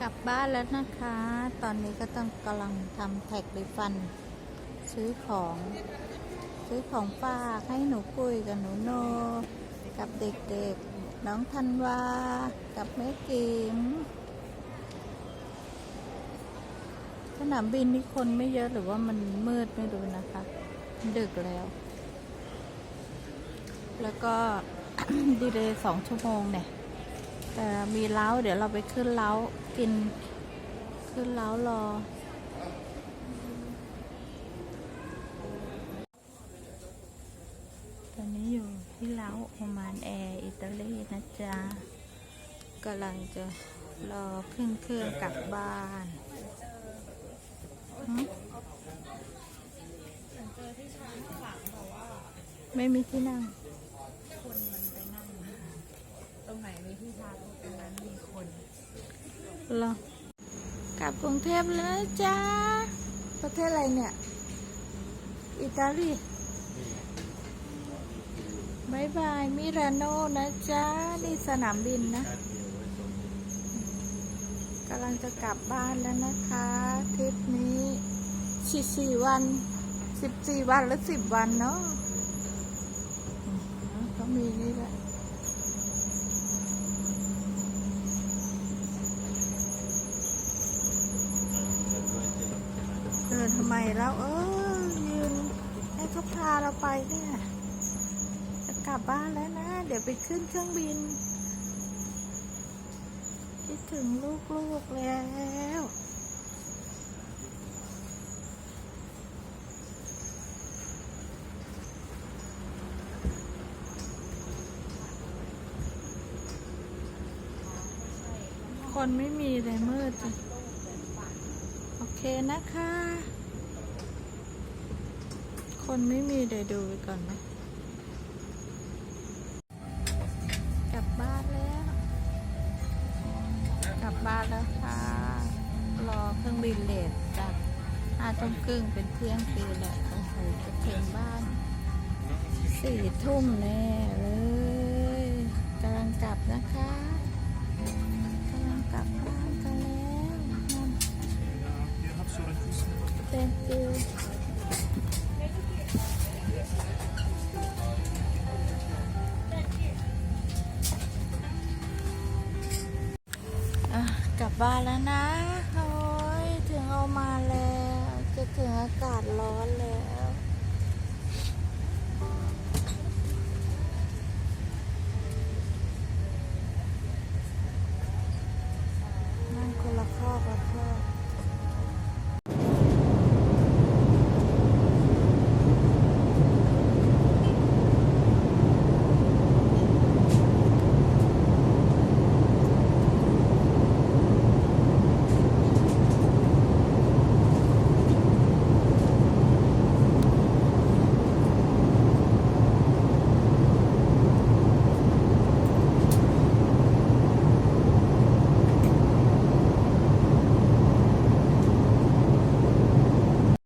กลับบ้านแล้วนะคะ ตอนนี้ก็ต้องกำลังทำแท็กรีฟัน ซื้อของ ซื้อของฝากให้หนูปุ้ยกับหนูโน กับเด็กๆ น้องธันวา กับแม่กิมสนามบินนี่คนไม่เยอะหรือว่ามันมืดไม่รู้นะคะ ดึกแล้ว แล้วก็ดีเลยสองชั่วโมงเนี่ย แต่มีเล้าเดี๋ยวเราไปขึ้นเล้ากินขึ้นเล้ารอ ตอนนี้อยู่ที่เล้าโอมานแอร์อิตาลีนะจ๊ะกำลังจะรอขึ้นเครื่องกลับบ้านไม่มีที่นั่ง คนมันไปนั่ง ตรงไหน มีที่ชาร์จตรงนั้นมีคนเหรอกลับกรุงเทพแล้วนะจ้าประเทศอะไรเนี่ย อิตาลีบายบาย มิราโนนะจ้านี่สนามบินนะกำลังจะกลับบ้านแล้วนะคะ ทริปนี้สี่สี่วันสิบสี่วันหรือสิบวันเนาะอืมเขามีนี่แหละ เดิน ทำไมแล้วเออยืนให้เขาพาเราไปเนี่ยจะกลับบ้านแล้วนะ เดี๋ยวไปขึ้นเครื่องบิน คิดถึงลูกๆแล้วคนไม่มีเลยมืดจังโอเคนะคะ คนไม่มีเดี๋ยวดูไปก่อนนะกลับบ้านแล้ว กลับบ้านแล้วค่ะ รอเครื่องบินเลทจากห้าทุ่มครึ่งเป็นเที่ยงคืนแหละโอ้โหจะถึงบ้านสี่ทุ่มแน่เลยกำลังกลับนะคะกำลังกลับบ้านกันแล้วนั่น Thank you บ้านแล้วนะ โอ้ยถึงเอามาแล้ว จะถึงอากาศร้อนแล้ว